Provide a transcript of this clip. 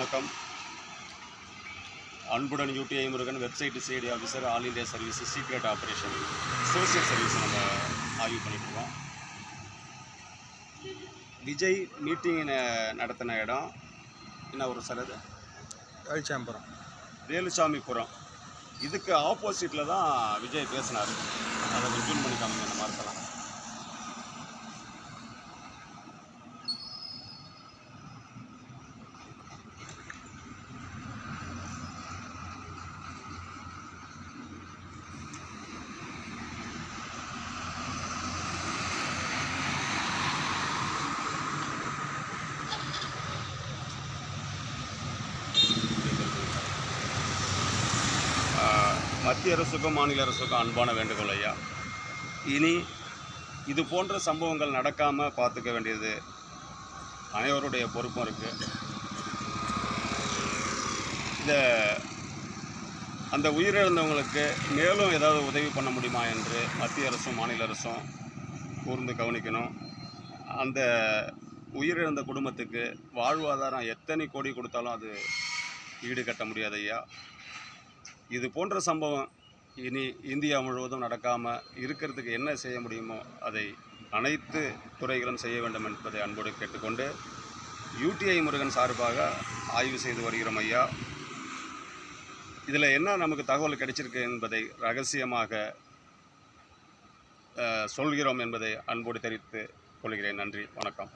வணக்கம். அன்புடன் UTI Murugan website CID officer all India service secret operation social service நம்ம ஆய்வு பண்ணிட்டுருக்கோம் விஜய் மீட்டிங் நடத்தின இடம் என்ன ஒரு சார் அது? வேலுசாமிபுரம் இதுக்கு ஆப்போசிட்டில் தான் விஜய் பேசினார் அதை கொஞ்சம் பண்ணி காமிங்க நம்ம இருக்கலாம் ஆஹ், மத்திய அரசுக்கும் மாநில அரசுக்கும் அன்பான வேண்டுகோள் ஐயா. இனி இது போன்ற சம்பவங்கள் நடக்காமல் பார்த்துக்க வேண்டியது அனைவருடைய பொறுப்பும் இருக்குது இந்த அந்த உயிரிழந்தவங்களுக்கு மேலும் ஏதாவது உதவி பண்ண முடியுமா என்று மத்திய அரசும் மாநில அரசும் கூர்ந்து கவனிக்கணும். அந்த உயிரிழந்த குடும்பத்துக்கு வாழ்வாதாரம் எத்தனை கோடி கொடுத்தாலும் அது ஈடு கட்ட முடியாது ஐயா. இது போன்ற சம்பவம் இனி இந்தியா முழுவதும் நடக்காமல் இருக்கிறதுக்கு என்ன செய்ய முடியுமோ அதை அனைத்து துறைகளும் செய்ய வேண்டும் என்பதை அன்போடு கேட்டுக்கொண்டு யூடிஐ முருகன் சார்பாக ஆய்வு செய்து வருகிறோம் ஐயா. இதில் என்ன நமக்கு தகவல் கிடைச்சிருக்கு என்பதை ரகசியமாக சொல்கிறோம் என்பதை அன்போடு தெரிவித்து கொள்கிறேன். நன்றி வணக்கம்.